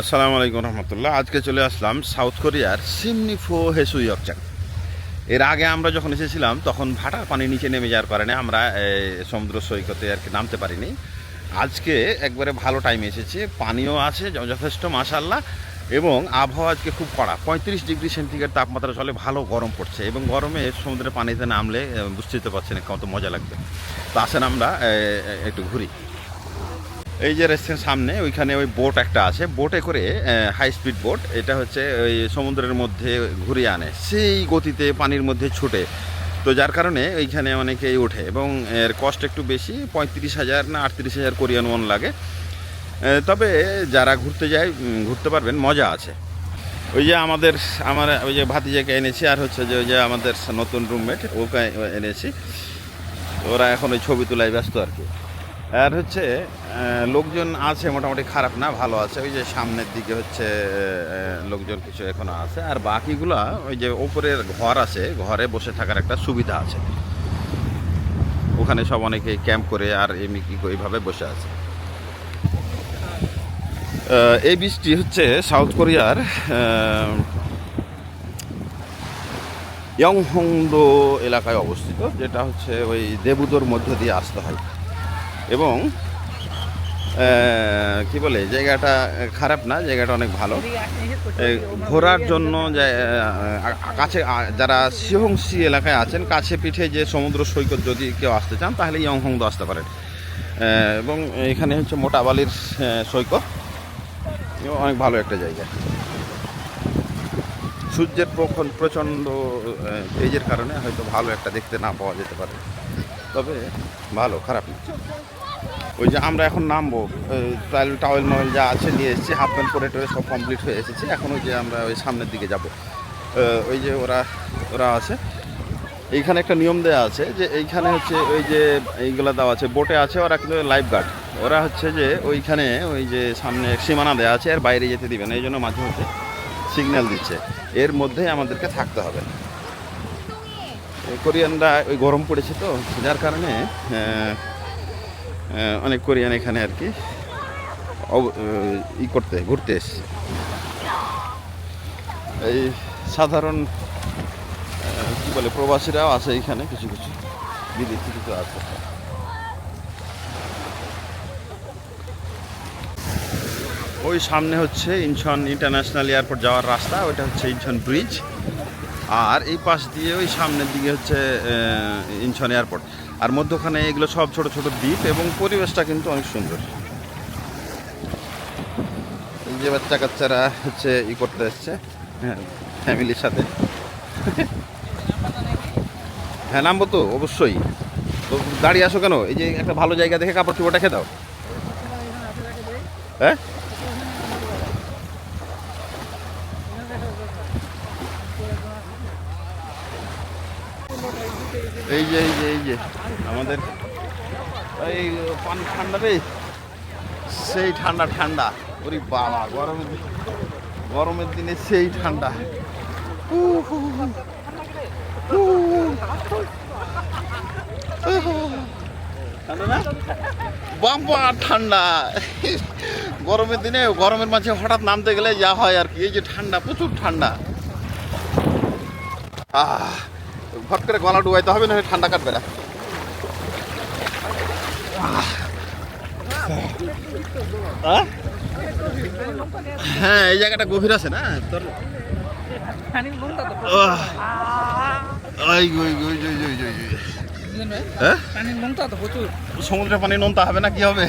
আসসালামু আলাইকুম রহমতুল্লাহ। আজকে চলে আসলাম সাউথ কোরিয়ার সিমনিফো হেসু ইয়কচাং এর আগে আমরা যখন এসেছিলাম তখন ভাটার পানি নিচে নেমে যাওয়ার কারণে আমরা সমুদ্র সৈকতে আর কি নামতে পারিনি। আজকে একবারে ভালো টাইমে এসেছে পানিও আছে যথেষ্ট মাসাল্লাহ এবং আবহাওয়া আজকে খুব কড়া পঁয়ত্রিশ ডিগ্রি সেন্টিগ্রেড তাপমাত্রা চলে ভালো গরম পড়ছে এবং গরমে সমুদ্রের পানিতে নামলে এ, বুঝতেই তো পারছেন কত মজা লাগবে। তো আসেন আমরা একটু ঘুরি। এই যে রেস্টের সামনে, ওইখানে ওই বোট একটা আছে। বোটে করে হাই স্পিড বোট, এটা হচ্ছে ওই সমুদ্রের মধ্যে ঘুরিয়ে আনে। সেই গতিতে পানির মধ্যে ছুটে। তো যার কারণে ওইখানে অনেকেই ওঠে এবং এর কস্ট একটু বেশি, পঁয়ত্রিশ হাজার না আটত্রিশ হাজার কোরিয়ান ওয়ান লাগে। তবে যারা ঘুরতে যায় ঘুরতে পারবেন, মজা আছে। ওই যে আমাদের, আমার, ওই যে ভাতিজাকে এনেছি, আর হচ্ছে যে ওই যে আমাদের নতুন রুমমেট ওকে এনেছি। ওরা এখন ওই ছবি তোলায় ব্যস্ত আর কি। আর হচ্ছে লোকজন আছে, মোটামুটি খারাপ না, ভালো আছে। ওই যে সামনের দিকে হচ্ছে লোকজন কিছু এখনও আছে। আর বাকিগুলা, ওই যে ওপরের ঘর আছে, ঘরে বসে থাকার একটা সুবিধা আছে। ওখানে সব অনেকে ক্যাম্প করে আর এমনি কি এইভাবে বসে আছে। এই বীজটি হচ্ছে সাউথ কোরিয়ার ইয়ংহংডো এলাকায় অবস্থিত, যেটা হচ্ছে ওই দেবুদোর মধ্য দিয়ে আসতে হয়। এবং কি বলে, জায়গাটা খারাপ না, জায়গাটা অনেক ভালো। ঘোরার জন্য কাছে যারা সিহংসি এলাকায় আছেন, কাছে পিঠে যে সমুদ্র সৈকত যদি কেউ আসতে চান, তাহলে ইয়ংহংদো আসতে পারেন। এবং এখানে হচ্ছে মোটা বালির সৈকত। অনেক ভালো একটা জায়গা। সূর্যের প্রচণ্ড তেজের কারণে হয়তো ভালো একটা দেখতে না পাওয়া যেতে পারে। তবে ভালো, খারাপ না। ওই যে আমরা এখন নামবো টাইল টাওয়েল মাওয়েল যা আছে নিয়ে এসেছি হাফ প্যান্ট পরে টরে সব কমপ্লিট হয়ে এসেছি। এখন ওই যে আমরা ওই সামনের দিকে যাব। ওই যে ওরা ওরা আছে। এইখানে একটা নিয়ম দেওয়া আছে যে এইখানে হচ্ছে ওই যে এইগুলো দেওয়া আছে বোটে আছে ওরা কিন্তু লাইফ গার্ড ওরা হচ্ছে যে ওইখানে ওই যে সামনে সীমানা দেওয়া আছে আর বাইরে যেতে দিবে না, এই জন্য মাঝে মধ্যে সিগন্যাল দিচ্ছে। এর মধ্যেই আমাদেরকে থাকতে হবে। কোরিয়ানরা ওই গরম পড়েছে তো, যার কারণে অনেক কোরিয়ান এখানে আর কি ই করতে, ঘুরতে এসছে। এই সাধারণ কি বলে, প্রবাসীরাও আছে এখানে, কিছু কিছু, বিদেশি কিছু আছে। ওই সামনে হচ্ছে ইনছন ইন্টারন্যাশনাল এয়ারপোর্ট যাওয়ার রাস্তা, ওইটা হচ্ছে ইনছন ব্রিজ। আর এই পাশ দিয়ে ওই সামনের দিকে হচ্ছে ইনছন এয়ারপোর্ট। আর মধ্যখানে এগুলো সব ছোট ছোট দ্বীপ এবং পরিবেশটা কিন্তু অনেক সুন্দর। এই যে বাচ্চা কাচ্চারা হচ্ছে ই করতে এসছে হ্যাঁ ফ্যামিলির সাথে। হ্যাঁ নামবো তো, অবশ্যই। তো দাঁড়িয়ে আসো কেন? এই যে একটা ভালো জায়গা দেখে কাপড় চোপড়টা খেয়ে দাও। হ্যাঁ? এই যে এই যে এই যে। আমাদের এই পানি ঠান্ডা রে। সেই ঠান্ডা ঠান্ডা। ওরে বাবা, গরমের গরমের দিনে সেই ঠান্ডা। ঠান্ডা ঠান্ডা। গরমের দিনে, গরমের মাঝে হঠাৎ নামতে গেলে যা হয় আর কি। এই যে ঠান্ডা, প্রচুর ঠান্ডা। আহ। ফট করে গলা ডুবাইতে হবে না ঠান্ডা কাটবে না। আহ? হ্যাঁ এই জায়গাটা গভীর আছে না তোর। হ্যাঁ সমুদ্রের পানি নোনতা হবে না কি হবে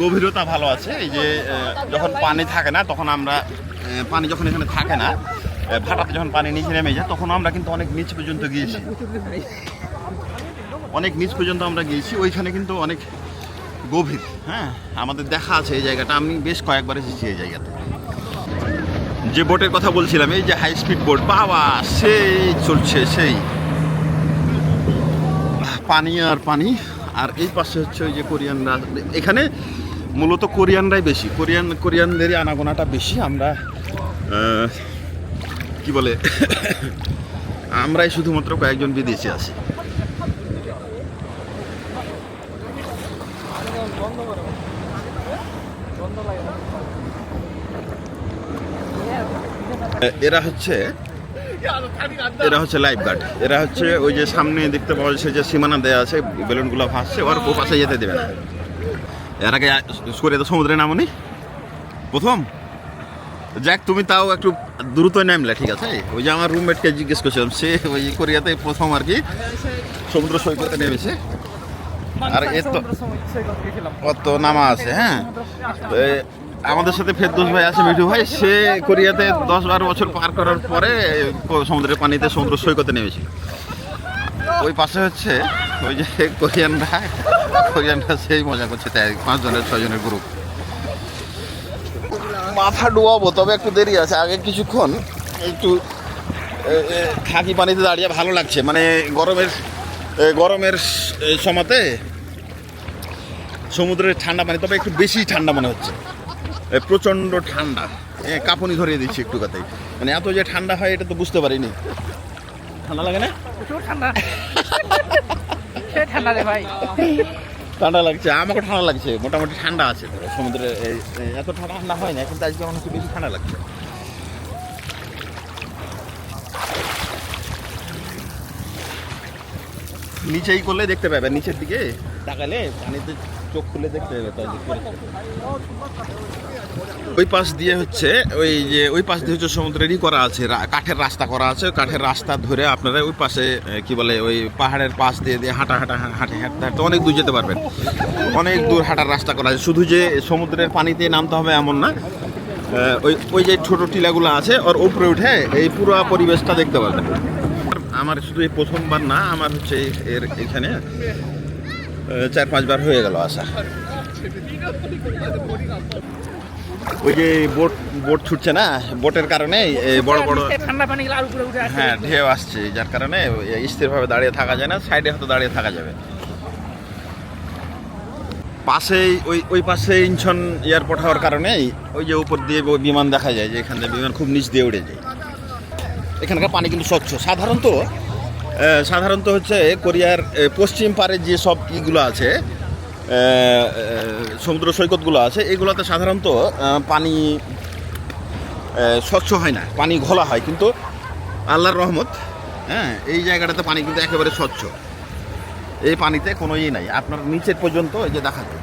গভীরতা ভালো আছে এই যে যখন পানি থাকে না তখন আমরা পানি যখন এখানে থাকে না ভাটাতে যখন পানি নিচে নেমে যায়, তখন আমরা কিন্তু অনেক নিচ পর্যন্ত গিয়েছি। অনেক নিচ পর্যন্ত আমরা গিয়েছি, ওইখানে কিন্তু অনেক গভীর হ্যাঁ? আমাদের দেখা আছে এই জায়গাটা, আমি বেশ কয়েকবার এসেছি এই জায়গাতে। যে বোটের কথা বলছিলাম, এই যে হাই স্পিড বোট বাবা, সেই চলছে, সেই। পানি আর পানি, আর এই পাশে হচ্ছে ওই যে কোরিয়ানরা, এখানে মূলত কোরিয়ানরাই বেশি, কোরিয়ান, কোরিয়ানদেরই আনাগোনাটা বেশি, আমরা কি বলে? আমরাই শুধুমাত্র কয়েকজন বিদেশি আছি। এরা হচ্ছে এরা হচ্ছে লাইফ গার্ড এরা হচ্ছে ওই যে সামনে দেখতে পাওয়া যাচ্ছে যে সীমানা দেওয়া আছে, বেলুনগুলো ভাসছে, ওর ও পাশে যেতে দেবে না। এর আগে করে তো সমুদ্রে নামনি প্রথম? যাক তুমি তাও একটু দ্রুত নামলে ঠিক আছে? ওই যে আমার রুমমেটকে জিজ্ঞেস করছিলাম সে ওই কোরিয়াতে প্রথম আর কি সমুদ্র সৈকতে নেমেছে। আর এর তো কত নামা আছে হ্যাঁ? আমাদের সাথে ফেরদৌস ভাই আছে মিঠু ভাই সে কোরিয়াতে দশ বারো বছর পার করার পরে সমুদ্রের পানিতে সমুদ্র সৈকতে নেমেছে ওই পাশে হচ্ছে ওই যে কোরিয়ানরা কোরিয়ানরা সেই মজা করছে তাই পাঁচ জনের ছয় গ্রুপ মাথা ডুবাবো, তবে একটু দেরি আছে। আগে কিছুক্ষণ একটু খাকি পানিতে দাঁড়িয়ে ভালো লাগছে। মানে গরমের গরমের সময়তে সমুদ্রের ঠান্ডা পানি, তবে একটু বেশি ঠান্ডা মনে হচ্ছে। প্রচণ্ড ঠান্ডা। কাঁপুনি ধরিয়ে দিচ্ছি একটু কথাই মানে এত যে ঠান্ডা হয়, এটা তো বুঝতে পারিনি। ঠান্ডা লাগে না? ঠান্ডা। ঠান্ডা রে ভাই। ঠান্ডা লাগছে, আমাকে ঠান্ডা লাগছে, মোটামুটি ঠান্ডা আছে সমুদ্রে এত ঠান্ডা ঠান্ডা হয় না, কিন্তু আজকে হচ্ছে বেশি ঠান্ডা লাগছে। নিচেই করলে দেখতে পাবে, নিচের দিকে তাকালে পানিতে চোখ খুলে দেখতে তো ওই পাশ দিয়ে হচ্ছে, ওই যে, ওই পাশ দিয়ে হচ্ছে সমুদ্রেরই করা আছে কাঠের রাস্তা করা আছে। কাঠের রাস্তা ধরে আপনারা ওই পাশে কি বলে, ওই পাহাড়ের পাশ দিয়ে দিয়ে হাঁটা হাঁটা হাঁটে, হাঁটতে হাঁটতে অনেক দূর যেতে পারবেন। অনেক দূর হাঁটার রাস্তা করা আছে। শুধু যে সমুদ্রের পানিতে নামতে হবে এমন না ওই ওই যে ছোটো টিলাগুলো আছে, ওর উপরে উঠে এই পুরো পরিবেশটা দেখতে পারবেন। আমার শুধু এই প্রথমবার না, আমার হচ্ছে এর, এখানে চার পাঁচবার হয়ে গেল আসা। ওই যে বোট বোট ছুটছে না? বোটের কারণে এই বড় বড় ঠান্ডা পানি হ্যাঁ ঢেউ আসছে যার কারণে স্থিরভাবে দাঁড়িয়ে থাকা যায় না সাইডে হয়তো দাঁড়িয়ে থাকা যাবে। পাশেই ওই ওই পাশে ইনছন এয়ারপোর্ট হওয়ার কারণেই ওই যে উপর দিয়ে ওই বিমান দেখা যায় যে এখান বিমান খুব নিচ দিয়ে উড়ে যায়। এখানকার পানি কিন্তু স্বচ্ছ সাধারণত সাধারণত হচ্ছে কোরিয়ার পশ্চিম পারে যে সব ইগুলো আছে সমুদ্র সৈকতগুলো আছে, এগুলোতে সাধারণত পানি স্বচ্ছ হয় না, পানি ঘোলা হয়। কিন্তু আল্লাহর রহমত হ্যাঁ এই জায়গাটাতে পানি কিন্তু একেবারে স্বচ্ছ। এই পানিতে কোনো ইয়ে নাই। আপনার নিচের পর্যন্ত এই যে দেখা যায়।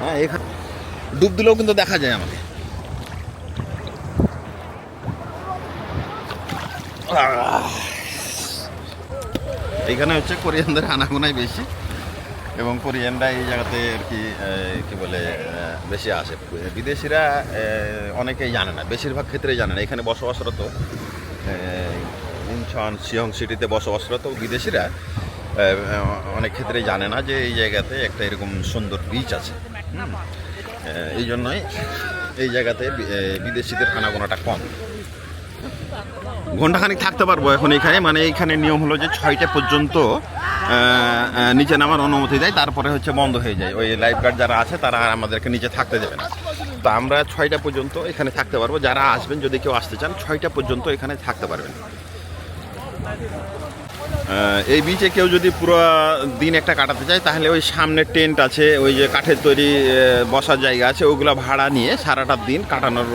হ্যাঁ এখানে ডুব দিলেও কিন্তু দেখা যায় আমাকে। এইখানে হচ্ছে কোরিয়ানদের আনাগোনাই বেশি এবং কোরিয়ানরা এই জায়গাতে আর কি কি বলে বেশি আসে। বিদেশিরা অনেকেই জানে না বেশিরভাগ ক্ষেত্রে জানে না। এখানে বসবাসরত আহ, ইনচন সিয়ং সিটিতে বসবাসরত বিদেশিরা অনেক ক্ষেত্রে জানে না যে এই জায়গাতে একটা এরকম সুন্দর বিচ আছে। এই জন্যই এই জায়গাতে বিদেশিদের আনাগোনাটা কম। ঘন্টাখানিক থাকতে পারব এখন এখানে। মানে এখানে নিয়ম হলো যে ছয়টা পর্যন্ত নিচে নামার অনুমতি দেয়, তারপরে হচ্ছে বন্ধ হয়ে যায়। ওই লাইফ গার্ড যারা আছে, তারা আমাদেরকে নিচে থাকতে দেবে না। তো আমরা ছয়টা পর্যন্ত এখানে থাকতে পারব। যারা আসবেন, যদি কেউ আসতে চান, ছয়টা পর্যন্ত এখানে থাকতে পারবেন। এই বিচে কেউ যদি পুরো দিন একটা কাটাতে চায় তাহলে ওই সামনে টেন্ট আছে ওই যে কাঠের তৈরি বসার জায়গা আছে ওগুলো ভাড়া নিয়ে সারাটা দিন কাটানোর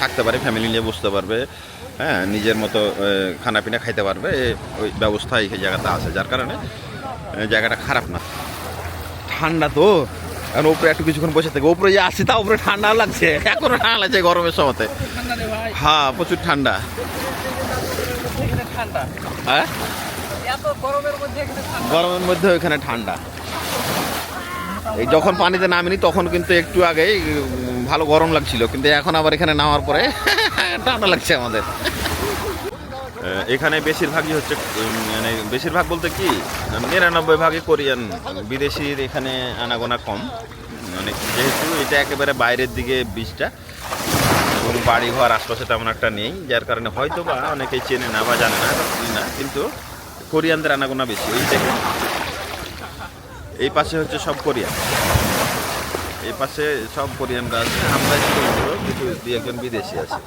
থাকতে পারে ফ্যামিলি নিয়ে বসতে পারবে হ্যাঁ নিজের মতো খানাপিনা খাইতে পারবে ওই ব্যবস্থা এই জায়গাতে আছে যার কারণে জায়গাটা খারাপ না। ঠান্ডা তো কারণ উপরে একটু কিছুক্ষণ বসে থাকে উপরে যে আসছে তা উপরে ঠান্ডা লাগছে এখনও ঠান্ডা লাগছে গরমের সময়তে। হ্যাঁ প্রচুর ঠান্ডা। ঠান্ডা। হ্যাঁ? গরমের মধ্যে এখানে ঠান্ডা গরমের মধ্যে ওখানে ঠান্ডা। এই যখন পানিতে নামিনি তখন কিন্তু একটু আগেই উম, ভালো গরম লাগছিল কিন্তু এখন আবার এখানে নামার পরে ঠান্ডা লাগছে আমাদের। এখানে বেশিরভাগই হচ্ছে মানে বেশিরভাগ বলতে কি নিরানব্বই ভাগই কোরিয়ান বিদেশির এখানে আনাগোনা কম। মানে যেহেতু এটা একেবারে বাইরের দিকে বীজটা এবং বাড়ি ঘর আশপাশে তেমন একটা নেই যার কারণে হয়তো বা অনেকেই চেনে না বা জানে না না কিন্তু কোরিয়ানদের আনাগোনা বেশি, এই দেখেন। এই পাশে হচ্ছে সব কোরিয়ান। এই পাশে সব কোরিয়ানরা আছে। আমরা কিছু দু একজন বিদেশি আছে।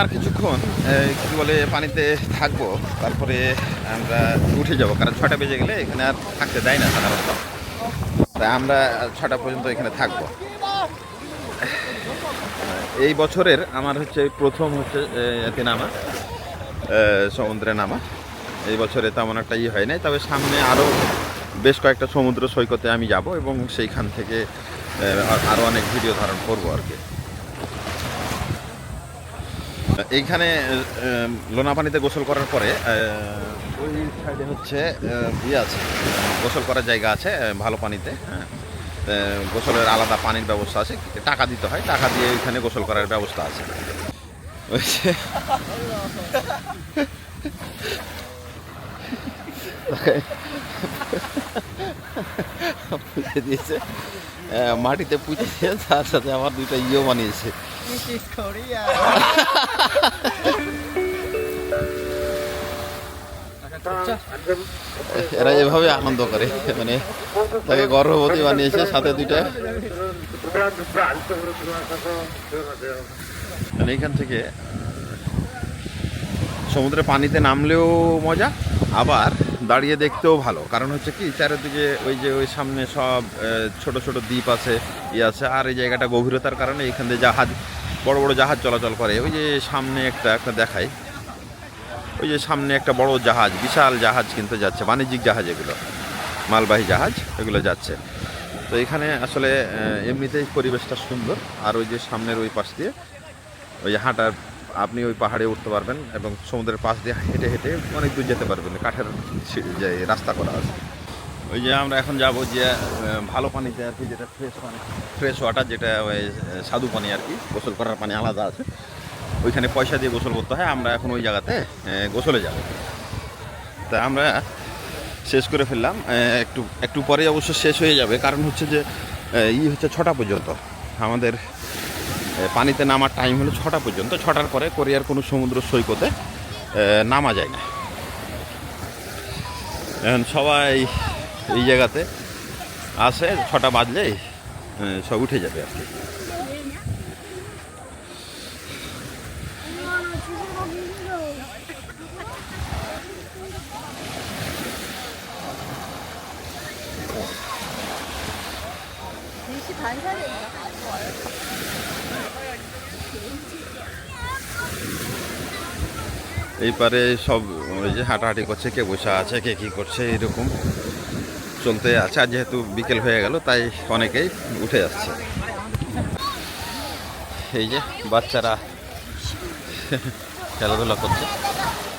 আর কিছুক্ষণ কি বলে, পানিতে থাকব। তারপরে আমরা উঠে যাব, কারণ ছটা বেজে গেলে এখানে আর থাকতে দেয় না সাধারণত। তাই আমরা ছটা পর্যন্ত এখানে থাকব। এই বছরের আমার হচ্ছে প্রথম হচ্ছে এতে নামা সমুদ্রে নামা। এই বছরে তেমন একটা ইয়ে হয় নাই, তবে সামনে আরও বেশ কয়েকটা সমুদ্র সৈকতে আমি যাব এবং সেইখান থেকে আরও অনেক ভিডিও ধারণ করব আর কি। এইখানে লোনা পানিতে গোসল করার পরে ওই সাইডে হচ্ছে ইয়ে আছে, গোসল করার জায়গা আছে ভালো পানিতে হ্যাঁ। গোসলের আলাদা পানির ব্যবস্থা আছে টাকা দিতে হয়, টাকা দিয়ে ওইখানে গোসল করার ব্যবস্থা আছে। দিয়েছে। মাটিতে পুঁতে দিয়ে তার সাথে আমার দুইটা ইয়েও বানিয়েছে। This is Korea. এরা এভাবে আনন্দ করে মানে তাকে গর্ভবতী বানিয়েছে সাথে দুইটা মানে এখান থেকে সমুদ্রে পানিতে নামলেও মজা, আবার দাঁড়িয়ে দেখতেও ভালো। কারণ হচ্ছে কি, চারিদিকে ওই যে ওই সামনে সব ছোট ছোট দ্বীপ আছে ইয়ে আছে, আর এই জায়গাটা গভীরতার কারণে এখান দিয়ে জাহাজ, বড় বড় জাহাজ চলাচল করে। ওই যে সামনে একটা একটা দেখাই। ওই যে সামনে একটা বড় জাহাজ, বিশাল জাহাজ কিন্তু যাচ্ছে, বাণিজ্যিক জাহাজ এগুলো, মালবাহী জাহাজ, এগুলো যাচ্ছে। তো এখানে আসলে এমনিতেই পরিবেশটা সুন্দর। আর ওই যে সামনের ওই পাশ দিয়ে, ওই হাঁটার আপনি ওই পাহাড়ে উঠতে পারবেন এবং সমুদ্রের পাশ দিয়ে হেঁটে হেঁটে অনেক দূর যেতে পারবেন, কাঠের যে রাস্তা করা আছে। ওই যে আমরা এখন যাব যে ভালো পানিতে আর কি, যেটা ফ্রেশ পানি ফ্রেশ ওয়াটার যেটা ওই স্বাদু পানি আর কি, গোসল করার পানি আলাদা আছে। ওইখানে পয়সা দিয়ে গোসল করতে হয়, আমরা এখন ওই জায়গাতে গোসলে যাব। তা আমরা শেষ করে ফেললাম একটু একটু পরে অবশ্য শেষ হয়ে যাবে, কারণ হচ্ছে যে ই হচ্ছে ছটা পর্যন্ত। আমাদের পানিতে নামার টাইম হলো ছটা পর্যন্ত। ছটার পরে কোরিয়ার কোনো সমুদ্র সৈকতে নামা যায় না। এখন সবাই এই জায়গাতে আসে ছটা বাজলেই আহ, সব উঠে যাবে আর কি। এই পারে সব ওই যে হাঁটাহাঁটি করছে, কে বসে আছে, কে কী করছে, এরকম চলতে আছে। আর যেহেতু বিকেল হয়ে গেল, তাই অনেকেই উঠে যাচ্ছে এই যে বাচ্চারা খেলাধুলা করছে,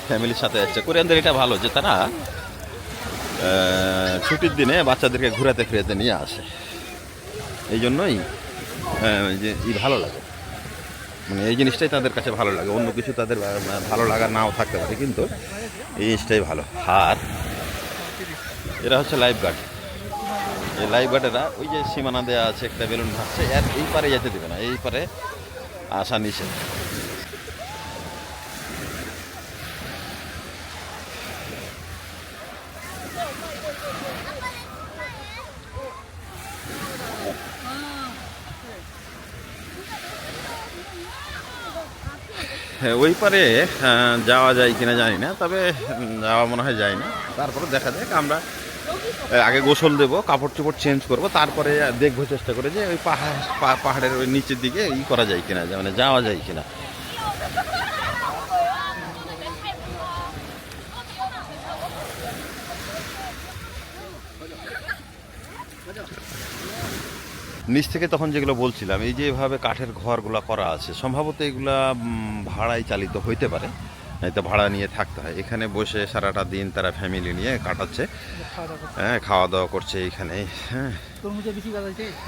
ফ্যামিলির সাথে যাচ্ছে। কোরিয়ানদের এটা ভালো যে তারা ছুটির দিনে বাচ্চাদেরকে ঘুরাতে ফিরাতে নিয়ে আসে। এই জন্যই যে ভালো লাগে। মানে এই জিনিসটাই তাদের কাছে ভালো লাগে। অন্য কিছু তাদের ভালো লাগা নাও থাকতে পারে, কিন্তু এই জিনিসটাই ভালো। আর এরা হচ্ছে লাইফ গার্ড এই লাইফ গার্ডেরা ওই যে সীমানা দেওয়া আছে, একটা বেলুন ভাসছে, আর এই পারে যেতে দেবে না, এই পারে আসা নিষেধ। ওই পারে যাওয়া যায় কিনা জানি না, তবে যাওয়া মনে হয় যায় না। তারপরে দেখা যাক, আমরা আগে গোসল দেবো, কাপড় চোপড় চেঞ্জ করব, তারপরে দেখব, চেষ্টা করে যে ওই পাহাড় পাহাড়ের ওই নিচের দিকে ই করা যায় কিনা মানে যাওয়া যায় কিনা। নিচ থেকে তখন যেগুলো বলছিলাম এই যে এভাবে কাঠের ঘরগুলো করা আছে সম্ভবত এগুলা ভাড়ায় চালিত হইতে পারে। তো ভাড়া নিয়ে থাকতে হয়। এখানে বসে সারাটা দিন তারা ফ্যামিলি নিয়ে কাটাচ্ছে। হ্যাঁ খাওয়া দাওয়া করছে এখানে হ্যাঁ।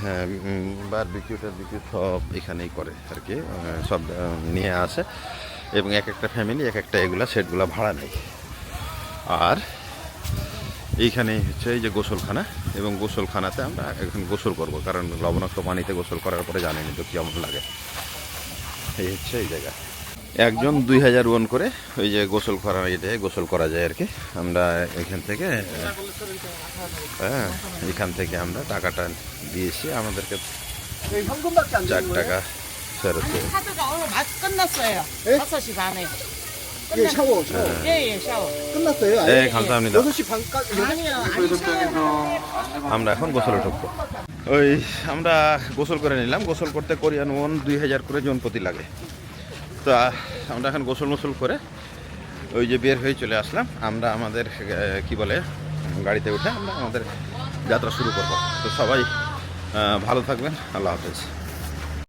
হ্যাঁ বার বিক্রিটার বিক্রি সব এখানেই করে আর কি সব নিয়ে আসে। এবং এক একটা ফ্যামিলি এক একটা এগুলা সেটগুলো ভাড়া নেয়। আর এইখানে হচ্ছে এই যে গোসলখানা এবং গোসলখানাতে আমরা এখন গোসল করব কারণ লবণাক্ত পানিতে গোসল করার পরে জানি না তো কেমন লাগে। এই হচ্ছে এই জায়গা। একজন দুই হাজার ওয়ান করে ওই যে গোসল করার এটাই গোসল করা যায় আর কি। আমরা এখান থেকে হ্যাঁ এখান থেকে আমরা টাকাটা দিয়েছি আমাদেরকে চার টাকা 새 예? 5시 반에. 예, 샤워, 샤워. 예, 예, 샤워. 끝났어요? 네, 아니, 감사합니다. 6시 반까지. 아니요, আচ্ছা। আনি আমরা এখন গোসলে ঢুকবো ওই আমরা গোসল করে নিলাম গোসল করতে কোরিয়ান ওয়ান দুই হাজার করে জনপতি লাগে তো আহ, আমরা এখন গোসল মোসল করে ওই যে বের হয়ে চলে আসলাম আমরা আমাদের আহ, কি বলে গাড়িতে উঠে আমরা আমাদের যাত্রা শুরু করবো তো সবাই আহ, ভালো থাকবেন আল্লাহ হাফেজ